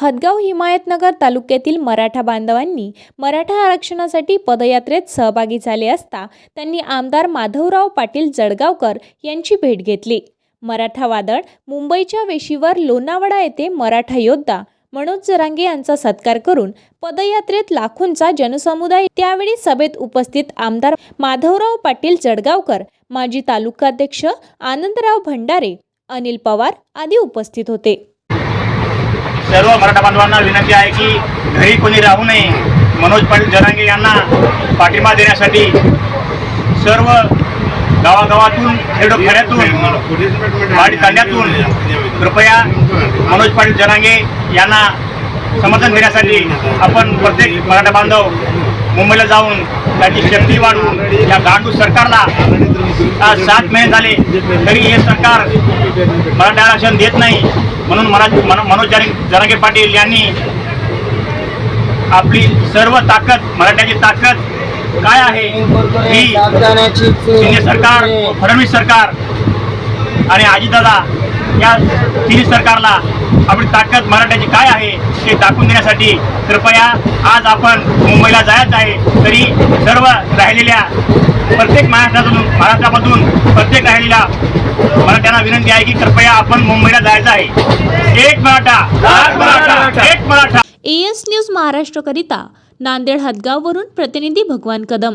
हदगाव हिमायतनगर तालुक्यातील मराठा बांधवांनी मराठा आरक्षणासाठी पदयात्रेत सहभागी झाले असता त्यांनी आमदार माधवराव पाटील जळगावकर यांची भेट घेतली. मराठा वादळ मुंबईच्या वेशीवर लोणावळा येथे मराठा योद्धा मनोज जरांगे यांचा सत्कार करून पदयात्रेत लाखोंचा जनसमुदाय त्यावेळी सभेत उपस्थित आमदार माधवराव पाटील जळगावकर माजी तालुकाध्यक्ष आनंदराव भंडारे अनिल पवार आदी उपस्थित होते. सर्व मराठा बांधवांना विनंती आहे की घरी कोणी राहू नये. मनोज पाटील जरांगे यांना पाठिंबा देण्यासाठी सर्व गावागावातून खेडोखेड्यातून वाडी तांड्यातून कृपया मनोज पाटील जरांगे यांना समर्थन देण्यासाठी आपण प्रत्येक मराठा बांधव मुंबईला जाऊन त्याची शक्ती वाढवून या गांडू सरकारला आज सात महिने झाले तरी हे सरकार मराठा आरक्षण देत नाही. म्हणून मरा मन- मनोज जरांगे जरांगे पाटील यांनी आपली सर्व ताकद मराठ्याची ताकद काय आहे ही शिंदे सरकार फडणवीस सरकार आणि अजितदादा या तिन्ही सरकारला आपली ताकद मराठ्याची काय आहे ते दाखवून देण्यासाठी कृपया आज आपण मुंबईला जायचं आहे. तरी सर्व राहिलेल्या प्रत्येक महाराष्ट्रातून महाराष्ट्रामधून प्रत्येक राहिलेल्या मराठ्यांना विनंती आहे की कृपया आपण मुंबईला जायचं आहे. एक मराठा मराठा एक मराठा. एएस न्यूज महाराष्ट्रकरिता नांदेड हदगाववरून प्रतिनिधी भगवान कदम.